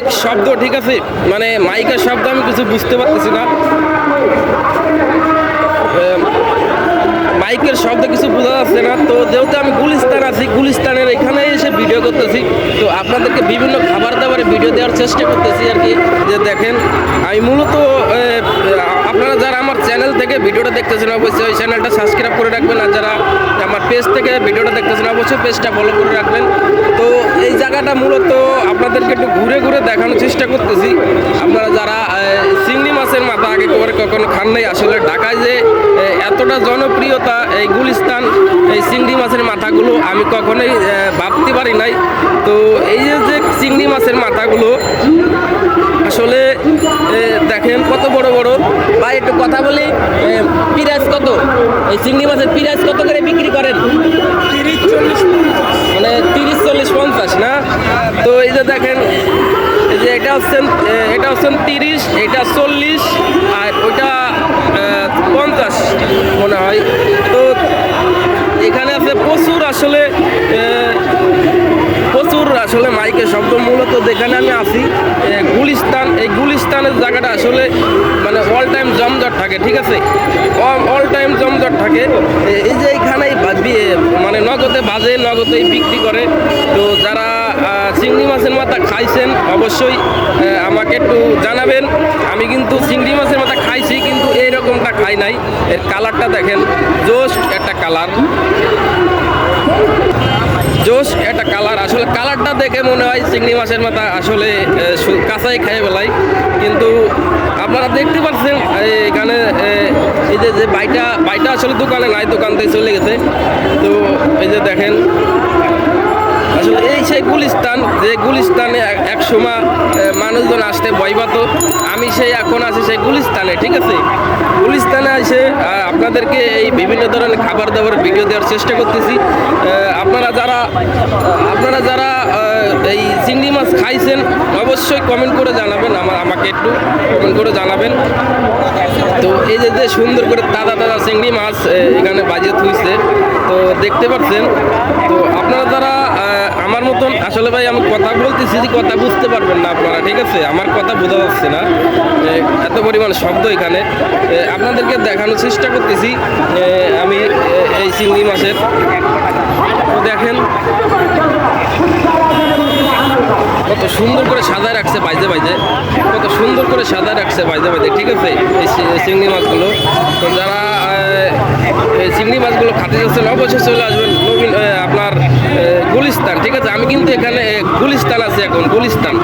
অনেক শব্দ, ঠিক আছে? মানে মাইকের শব্দ আমি কিছু বুঝতে পারতেছি না। মাইকের শব্দ কিছু বোঝা যাচ্ছে না। তো যেহেতু আমি গুলিস্তান আছি, গুলিস্তানের এখানে এসে ভিডিও করতেছি। তো আপনাদেরকে বিভিন্ন খাবার দাবারে ভিডিও দেওয়ার চেষ্টা করতেছি আর কি। যে দেখেন, আমি মূলত আপনারা যারা আমার চ্যানেল থেকে ভিডিওটা দেখতেছেন, অবশ্যই ওই চ্যানেলটা সাবস্ক্রাইব করে রাখবেন। আর যারা আমার পেজ থেকে ভিডিওটা দেখতেছেন, অবশ্যই পেজটা ফলো করে রাখবেন। তো এই জায়গাটা মূলত আপনাদেরকে একটু ঘুরে ঘুরে দেখানোর চেষ্টা করতেছি। আপনারা যারা চিংড়ি মাছের মাথা আগে করে কখনো খান নাই, আসলে ঢাকায় যে এতটা জনপ্রিয়তা এই গুলিস্তান, এই চিংড়ি মাছের মাথাগুলো আমি কখনোই ভাবতে পারি নাই। তো এই যে যে চিংড়ি মাছের মাথাগুলো পিরাজ কত? এই চিংড়ি মাছের পিরাজ কত করে বিক্রি করেন? মানে তিরিশ, চল্লিশ, পঞ্চাশ, না? তো এই যে দেখেন যে এটা হচ্ছেন এটা হচ্ছেন তিরিশ, এটা চল্লিশ, আর ওইটা পঞ্চাশ মনে হয়। তো এখানে আছে প্রচুর আসলে প্রচুর আসলে মাইকের শব্দ। মূলত যেখানে আমি এই গুলিস্তানের জায়গাটা আসলে মানে অল টাইম জমজট থাকে, ঠিক আছে? অল টাইম জমজট থাকে। এই যে এইখানে মানে নগদে বাজে, নগদেই বিক্রি করে। তো যারা চিংড়ি মাছের মাথা খাইছেন, অবশ্যই আমাকে একটু জানাবেন। আমি কিন্তু চিংড়ি মাছের মাথা খাইছি, কিন্তু এইরকমটা খাই নাই। এর কালারটা দেখেন, জোস্ট একটা কালার জোস একটা কালার। আসলে কালারটা দেখে মনে হয় চিংড়ি মাছের মাথা আসলে কাঁচাই খেয়ে বেলাই। কিন্তু আপনারা দেখতে পাচ্ছেন এখানে এই যে যে বাইটা বাইটা আসলে দোকানে নাই, দোকান থেকে চলে গেছে। তো এই যে দেখেন, আসলে এই সেই গুলিস্তান, যে গুলিস্তানে এক- সময় মানুষজন আসতে ভয় পাত। আমি সেই এখন আছি সেই গুলিস্তানে, ঠিক আছে? গুলিস্তানে এসে আপনাদেরকে এই বিভিন্ন ধরনের খাবার দাবার ভিডিও দেওয়ার চেষ্টা করতেছি। আপনারা আপনারা যারা এই চিংড়ি মাছ খাইছেন, অবশ্যই কমেন্ট করে জানাবেন আমার, আমাকে একটু কমেন্ট করে জানাবেন। তো এই যে যে সুন্দর করে তাজা তাজা চিংড়ি মাছ এখানে বাজিয়ে থুইছে, তো দেখতে পাচ্ছেন। তো আপনারা যারা আমার মতন, আসলে ভাই, আমি কথা বলতেছি যে কথা বুঝতে পারবেন না আপনারা, ঠিক আছে? আমার কথা বোঝা যাচ্ছে না এত পরিমাণ শব্দ এখানে। আপনাদেরকে দেখানোর চেষ্টা করতেছি আমি এই চিংড়ি মাছের দেখেন। কত সুন্দর করে সাজায় রাখছে বাইজে বাইজে। কত সুন্দর করে সাজায় রাখছে বাইজে বাইজে, ঠিক আছে? এই চিংড়ি মাছগুলো। তো যারা এই চিংড়ি মাছগুলো খাতে যাচ্ছেন অবশ্যই চলে আসবেন নবীন আপনার গুলিস্তান, ঠিক আছে? আমি কিন্তু এখানে গুলিস্তান আছি এখন, গুলিস্তান।